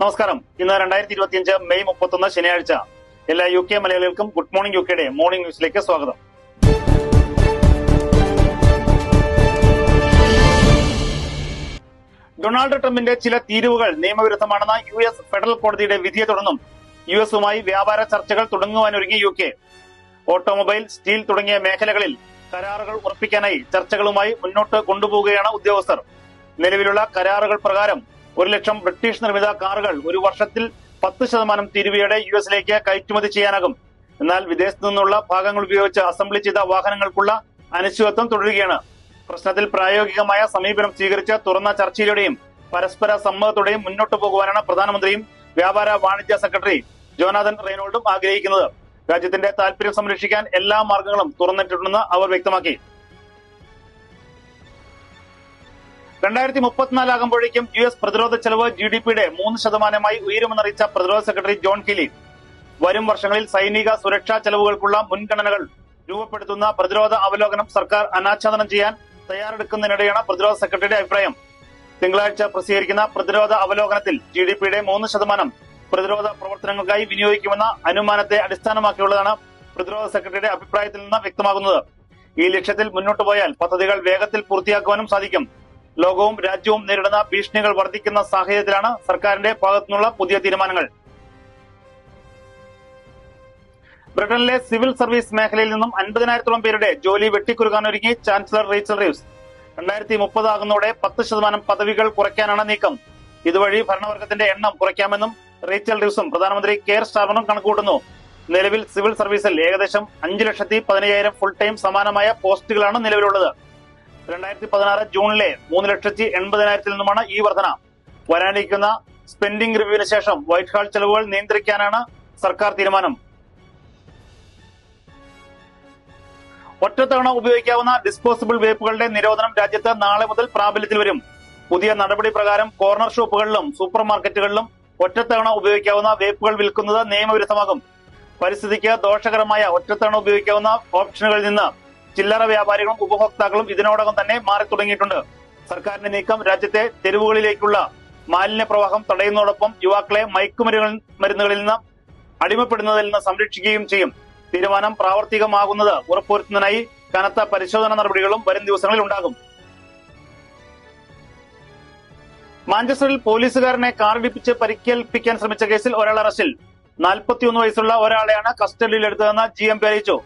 നമസ്കാരം. ഇന്ന് രണ്ടായിരത്തി ഇരുപത്തിയഞ്ച് മെയ് മുപ്പത്തൊന്ന് ശനിയാഴ്ച. എല്ലാ യു കെ മലയാളികൾക്കും ഗുഡ് മോർണിംഗ് യു കെയുടെ മോർണിംഗ് ന്യൂസിലേക്ക് സ്വാഗതം. ഡൊണാൾഡ് ട്രംപിന്റെ ചില തീരുവുകൾ നിയമവിരുദ്ധമാണെന്ന യു എസ് ഫെഡറൽ കോടതിയുടെ വിധിയെ തുടർന്നും യു എസുമായി വ്യാപാര ചർച്ചകൾ തുടങ്ങുവാനൊരുങ്ങി യു കെ. ഓട്ടോമൊബൈൽ സ്റ്റീൽ തുടങ്ങിയ മേഖലകളിൽ കരാറുകൾ ഉറപ്പിക്കാനായി ചർച്ചകളുമായി മുന്നോട്ട് കൊണ്ടുപോവുകയാണ് ഉദ്യോഗസ്ഥർ. നിലവിലുള്ള കരാറുകൾ പ്രകാരം ഒരു ലക്ഷം ബ്രിട്ടീഷ് നിർമ്മിത കാറുകൾ ഒരു വർഷത്തിൽ പത്ത് ശതമാനം തിരുവിയുടെ യു എസിലേക്ക് കയറ്റുമതി ചെയ്യാനാകും. എന്നാൽ വിദേശത്തു നിന്നുള്ള ഭാഗങ്ങൾ ഉപയോഗിച്ച് അസംബ്ലി ചെയ്ത വാഹനങ്ങൾക്കുള്ള അനിശ്ചിതത്വം തുടരുകയാണ്. പ്രശ്നത്തിൽ പ്രായോഗികമായ സമീപനം സ്വീകരിച്ച് തുറന്ന ചർച്ചയിലൂടെയും പരസ്പര സമ്മതത്തോടെയും മുന്നോട്ട് പോകുവാനാണ് പ്രധാനമന്ത്രിയും വ്യാപാര വാണിജ്യ സെക്രട്ടറി ജോനാഥൻ റെയ്നോൾഡും ആഗ്രഹിക്കുന്നത്. രാജ്യത്തിന്റെ താൽപര്യം സംരക്ഷിക്കാൻ എല്ലാ മാർഗങ്ങളും തുറന്നിട്ടുണ്ടെന്ന് അവർ വ്യക്തമാക്കി. രണ്ടായിരത്തി മുപ്പത്തിനാലാകുമ്പോഴേക്കും യു എസ് പ്രതിരോധ ചെലവ് ജി ഡി പിയുടെ മൂന്ന് ശതമാനമായി ഉയരുമെന്നറിയിച്ച പ്രതിരോധ സെക്രട്ടറി ജോൺ കിലി. വരും വർഷങ്ങളിൽ സൈനിക സുരക്ഷാ ചെലവുകൾക്കുള്ള മുൻഗണനകൾ രൂപപ്പെടുത്തുന്ന പ്രതിരോധ അവലോകനം സർക്കാർ അനാച്ഛാദനം ചെയ്യാൻ തയ്യാറെടുക്കുന്നതിനിടെയാണ് പ്രതിരോധ സെക്രട്ടറിയുടെ അഭിപ്രായം. തിങ്കളാഴ്ച പ്രസിദ്ധീകരിക്കുന്ന പ്രതിരോധ അവലോകനത്തിൽ ജി ഡി പിയുടെ മൂന്ന് ശതമാനം പ്രതിരോധ പ്രവർത്തനങ്ങൾക്കായി വിനിയോഗിക്കുമെന്ന അനുമാനത്തെ അടിസ്ഥാനമാക്കിയുള്ളതാണ് പ്രതിരോധ സെക്രട്ടറിയുടെ അഭിപ്രായത്തിൽ നിന്ന് വ്യക്തമാകുന്നത്. ഈ ലക്ഷ്യത്തിൽ മുന്നോട്ട് പോയാൽ പദ്ധതികൾ വേഗത്തിൽ പൂർത്തിയാക്കുവാനും സാധിക്കും. ലോകവും രാജ്യവും നേരിടുന്ന ഭീഷണികൾ വർദ്ധിക്കുന്ന സാഹചര്യത്തിലാണ് സർക്കാരിന്റെ ഭാഗത്തുനിന്നുള്ള പുതിയ തീരുമാനങ്ങൾ. ബ്രിട്ടനിലെ സിവിൽ സർവീസ് മേഖലയിൽ നിന്നും അൻപതിനായിരത്തോളം പേരുടെ ജോലി വെട്ടിക്കുരുക്കാനൊരുങ്ങി ചാൻസലർ റീച്ചൽ റീവ്സ്. രണ്ടായിരത്തി മുപ്പതാകുന്നതോടെ പത്ത് ശതമാനം പദവികൾ കുറയ്ക്കാനാണ് നീക്കം. ഇതുവഴി ഭരണവർഗത്തിന്റെ എണ്ണം കുറയ്ക്കാമെന്നും റീച്ചൽ റീവ്സും പ്രധാനമന്ത്രി കെയർ സ്റ്റാർമറും കണക്കുകൂട്ടുന്നു. നിലവിൽ സിവിൽ സർവീസിൽ ഏകദേശം അഞ്ചു ലക്ഷത്തി പതിനയ്യായിരം ഫുൾ ടൈം സമാനമായ പോസ്റ്റുകളാണ് നിലവിലുള്ളത്. രണ്ടായിരത്തി പതിനാറ് ജൂണിലെ മൂന്ന് ലക്ഷത്തി എൺപതിനായിരത്തിൽ നിന്നുമാണ് ഈ വർധന. വരാനിരിക്കുന്ന സ്പെൻഡിംഗ് റിവ്യൂവിന് ശേഷം വൈറ്റ് ഹാൾ ചെലവുകൾ നിയന്ത്രിക്കാനാണ് സർക്കാർ തീരുമാനം. ഒറ്റത്തവണ ഉപയോഗിക്കാവുന്ന ഡിസ്പോസിബിൾ വേപ്പുകളുടെ നിരോധനം രാജ്യത്ത് നാളെ മുതൽ പ്രാബല്യത്തിൽ വരും. പുതിയ നടപടി പ്രകാരം കോർണർ ഷോപ്പുകളിലും സൂപ്പർ മാർക്കറ്റുകളിലും ഒറ്റത്തവണ ഉപയോഗിക്കാവുന്ന വേപ്പുകൾ വിൽക്കുന്നത് നിയമവിരുദ്ധമാകും. പരിസ്ഥിതിക്ക് ദോഷകരമായ ഒറ്റത്തവണ ഉപയോഗിക്കാവുന്ന ഓപ്ഷനുകളിൽ നിന്ന് ചില്ലറ വ്യാപാരികളും ഉപഭോക്താക്കളും ഇതിനോടകം തന്നെ മാറി തുടങ്ങിയിട്ടുണ്ട്. സർക്കാരിന്റെ നീക്കം രാജ്യത്തെ തെരുവുകളിലേക്കുള്ള മാലിന്യ പ്രവാഹം തടയുന്നതോടൊപ്പം യുവാക്കളെ മയക്കുമരുകൾ മരുന്നുകളിൽ നിന്ന് അടിമപ്പെടുന്നതിൽ നിന്ന് സംരക്ഷിക്കുകയും ചെയ്യും. തീരുമാനം പ്രാവർത്തികമാകുന്നത് ഉറപ്പുവരുത്തുന്നതിനായി കനത്ത പരിശോധന നടപടികളും വരും ദിവസങ്ങളിൽ ഉണ്ടാകും. മാഞ്ചസ്റ്ററിൽ പോലീസുകാരനെ കാറിടിപ്പിച്ച് പരിക്കേൽപ്പിക്കാൻ ശ്രമിച്ച കേസിൽ ഒരാൾ അറസ്റ്റിൽ. നാൽപ്പത്തിയൊന്ന് വയസ്സുള്ള ഒരാളെയാണ് കസ്റ്റഡിയിലെടുത്തതെന്ന് ജി എം പി അറിയിച്ചു.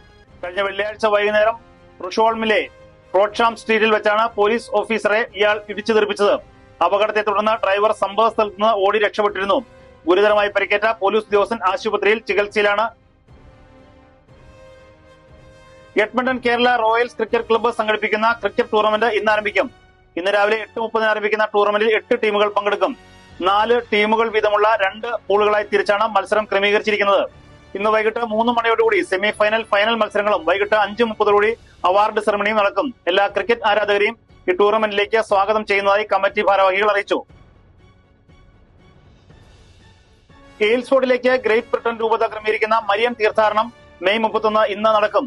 കഴിഞ്ഞ വെള്ളിയാഴ്ച വൈകുന്നേരം റുഷോൾമിലെ റോഡ്ഷാം സ്ട്രീറ്റിൽ വെച്ചാണ് പോലീസ് ഓഫീസറെ ഇയാൾ ഇടിച്ചു തെറിപ്പിച്ചത് അപകടത്തെ തുടർന്ന് ഡ്രൈവർ സംഭവ സ്ഥലത്ത് നിന്ന് ഓടി രക്ഷപ്പെട്ടിരുന്നു. ഗുരുതരമായി പരിക്കേറ്റ പോലീസ് ഉദ്യോഗസ്ഥൻ ആശുപത്രിയിൽ ചികിത്സയിലാണ്. Edmonton Kerala Royals cricket club സംഘടിപ്പിക്കുന്ന ക്രിക്കറ്റ് ടൂർണമെന്റ് ഇന്ന് ആരംഭിക്കും ഇന്ന് രാവിലെ എട്ട് മുപ്പതിന് ആരംഭിക്കുന്ന ടൂർണമെന്റിൽ എട്ട് ടീമുകൾ പങ്കെടുക്കും. നാല് ടീമുകൾ വീതമുള്ള രണ്ട് പൂളുകളായി തിരിച്ചാണ് മത്സരം ക്രമീകരിച്ചിരിക്കുന്നത്. ഇന്ന് വൈകിട്ട് മൂന്ന് മണിയോടുകൂടി സെമി ഫൈനൽ ഫൈനൽ മത്സരങ്ങളും വൈകിട്ട് അഞ്ച് മുപ്പതോടുകൂടി അവാർഡ് സെറമണിയും നടക്കും. എല്ലാ ക്രിക്കറ്റ് ആരാധകരെയും ഈ ടൂർണമെന്റിലേക്ക് സ്വാഗതം ചെയ്യുന്നതായി കമ്മിറ്റി ഭാരവാഹികൾ അറിയിച്ചു. എയിൽസ്ഫോർഡിലേക്ക് ഗ്രേറ്റ് ബ്രിട്ടൻ രൂപത ക്രമീകരിക്കുന്ന മരിയൻ തീർത്ഥാടനം മെയ് മുപ്പത്തൊന്ന് ഇന്ന് നടക്കും.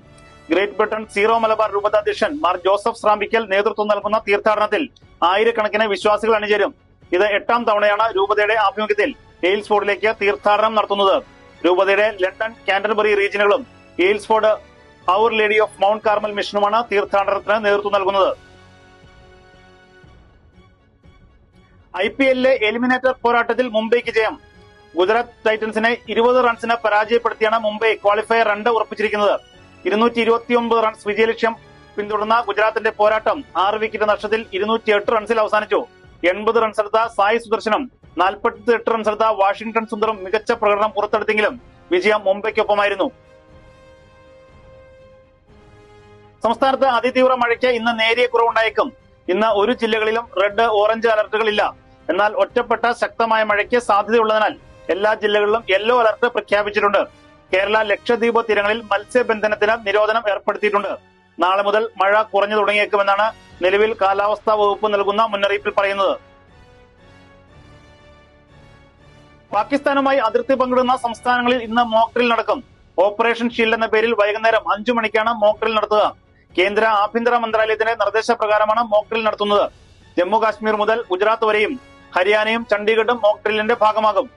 ഗ്രേറ്റ് ബ്രിട്ടൻ സീറോ മലബാർ രൂപത അധ്യക്ഷൻ മാർ ജോസഫ് ശ്രാമ്പിക്കൽ നേതൃത്വം നൽകുന്ന തീർത്ഥാടനത്തിൽ ആയിരക്കണക്കിന് വിശ്വാസികൾ അണിചേരും. ഇത് എട്ടാം തവണയാണ് രൂപതയുടെ ആഭിമുഖ്യത്തിൽ എയിൽസ്ഫോർഡിലേക്ക് തീർത്ഥാടനം നടത്തുന്നത്. രൂപതയുടെ London Canterbury റീജിയനുകളും Aylesford our lady of Mount Carmel മിഷനുമാണ് തീർത്ഥാടനത്തിന് നേതൃത്വം നൽകുന്നത്. ഐ പി എല്ലിലെ എലിമിനേറ്റർ പോരാട്ടത്തിൽ മുംബൈക്ക് ജയം ഗുജറാത്ത് ടൈറ്റൻസിനെ ഇരുപത് റൺസിന് പരാജയപ്പെടുത്തിയാണ് മുംബൈ ക്വാളിഫയർ രണ്ട് ഉറപ്പിച്ചിരിക്കുന്നത്. ഇരുന്നൂറ്റി ഇരുപത്തിയൊമ്പത് റൺസ് വിജയലക്ഷ്യം പിന്തുടർന്ന ഗുജറാത്തിന്റെ പോരാട്ടം ആറ് വിക്കറ്റ് നഷ്ടത്തിൽ ഇരുന്നൂറ്റി എട്ട് റൺസിൽ അവസാനിച്ചു. എൺപത് റൺസ് എടുത്ത സായി സുദർശനും നാൽപ്പത്തി എട്ട് റൺസ് എടുത്ത വാഷിംഗ്ടൺ സുന്ദറും മികച്ച പ്രകടനം പുറത്തെടുത്തെങ്കിലും വിജയം മുംബൈക്കൊപ്പമായിരുന്നു. സംസ്ഥാനത്ത് അതിതീവ്ര മഴയ്ക്ക് ഇന്ന് നേരിയ കുറവുണ്ടായേക്കും. ഇന്ന് ഒരു ജില്ലകളിലും റെഡ് ഓറഞ്ച് അലർട്ടുകളില്ല. എന്നാൽ ഒറ്റപ്പെട്ട ശക്തമായ മഴയ്ക്ക് സാധ്യതയുള്ളതിനാൽ എല്ലാ ജില്ലകളിലും യെല്ലോ അലർട്ട് പ്രഖ്യാപിച്ചിട്ടുണ്ട്. കേരള ലക്ഷദ്വീപ് തീരങ്ങളിൽ മത്സ്യബന്ധനത്തിന് നിരോധനം ഏർപ്പെടുത്തിയിട്ടുണ്ട്. നാളെ മുതൽ മഴ കുറഞ്ഞു തുടങ്ങിയേക്കുമെന്നാണ് നിലവിൽ കാലാവസ്ഥാ വകുപ്പ് നൽകുന്ന മുന്നറിയിപ്പിൽ പറയുന്നത്. പാകിസ്ഥാനുമായി അതിർത്തി പങ്കിടുന്ന സംസ്ഥാനങ്ങളിൽ ഇന്ന് മോക്ഡ്രിൽ നടക്കും. ഓപ്പറേഷൻ ഷീൽഡ് എന്ന പേരിൽ വൈകുന്നേരം അഞ്ചു മണിക്കാണ് മോക്ഡ്രിൽ നടത്തുക. കേന്ദ്ര ആഭ്യന്തര മന്ത്രാലയത്തിന്റെ നിർദ്ദേശപ്രകാരമാണ് മോക്ഡ്രിൽ നടത്തുന്നത്. ജമ്മു കാശ്മീർ മുതൽ ഗുജറാത്ത് വരെയും ഹരിയാനയും ചണ്ഡീഗഡും മോക്ക് ഡ്രില്ലിന്റെ ഭാഗമാകും.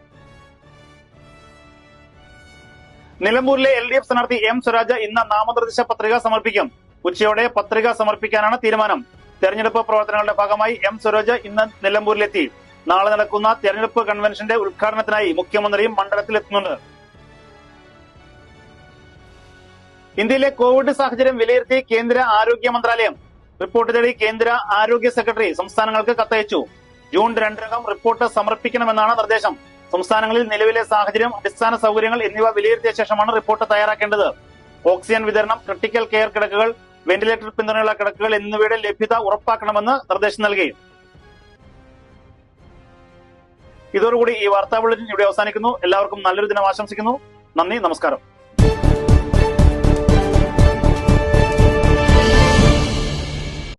നിലമ്പൂരിലെ എൽ ഡി എഫ് സ്ഥാനാർത്ഥി എം സ്വരാജ് ഇന്ന് നാമനിർദ്ദേശ പത്രിക സമർപ്പിക്കും. ഉച്ചയോടെ പത്രിക സമർപ്പിക്കാനാണ് തീരുമാനം. തെരഞ്ഞെടുപ്പ് പ്രവർത്തനങ്ങളുടെ ഭാഗമായി എം സ്വരാജ് ഇന്ന് നിലമ്പൂരിലെത്തി. നാളെ നടക്കുന്ന തെരഞ്ഞെടുപ്പ് കൺവെൻഷന്റെ ഉദ്ഘാടനത്തിനായി മുഖ്യമന്ത്രിയും മണ്ഡലത്തിൽ എത്തുന്നുണ്ട്. ഇന്ത്യയിലെ കോവിഡ് സാഹചര്യം വിലയിരുത്തി കേന്ദ്ര ആരോഗ്യ മന്ത്രാലയം റിപ്പോർട്ട് തേടി കേന്ദ്ര ആരോഗ്യ സെക്രട്ടറി സംസ്ഥാനങ്ങൾക്ക് കത്തയച്ചു. ജൂൺ രണ്ടിനകം റിപ്പോർട്ട് സമർപ്പിക്കണമെന്നാണ് നിർദ്ദേശം. സംസ്ഥാനങ്ങളിൽ നിലവിലെ സാഹചര്യം അടിസ്ഥാന സൗകര്യങ്ങൾ എന്നിവ വിലയിരുത്തിയ ശേഷമാണ് റിപ്പോർട്ട് തയ്യാറാക്കേണ്ടത്. ഓക്സിജൻ വിതരണം ക്രിട്ടിക്കൽ കെയർ കിടക്കുകൾ വെന്റിലേറ്റർ പിന്തുണയുള്ള കിടക്കുകൾ എന്നിവയുടെ ലഭ്യത ഉറപ്പാക്കണമെന്ന് നിർദ്ദേശം നൽകി. ഇതോടുകൂടി ഈ വാർത്താ ബുള്ളറ്റിൻ ഇവിടെ അവസാനിക്കുന്നു. എല്ലാവർക്കും നല്ലൊരു ദിനം ആശംസിക്കുന്നു. നന്ദി നമസ്കാരം.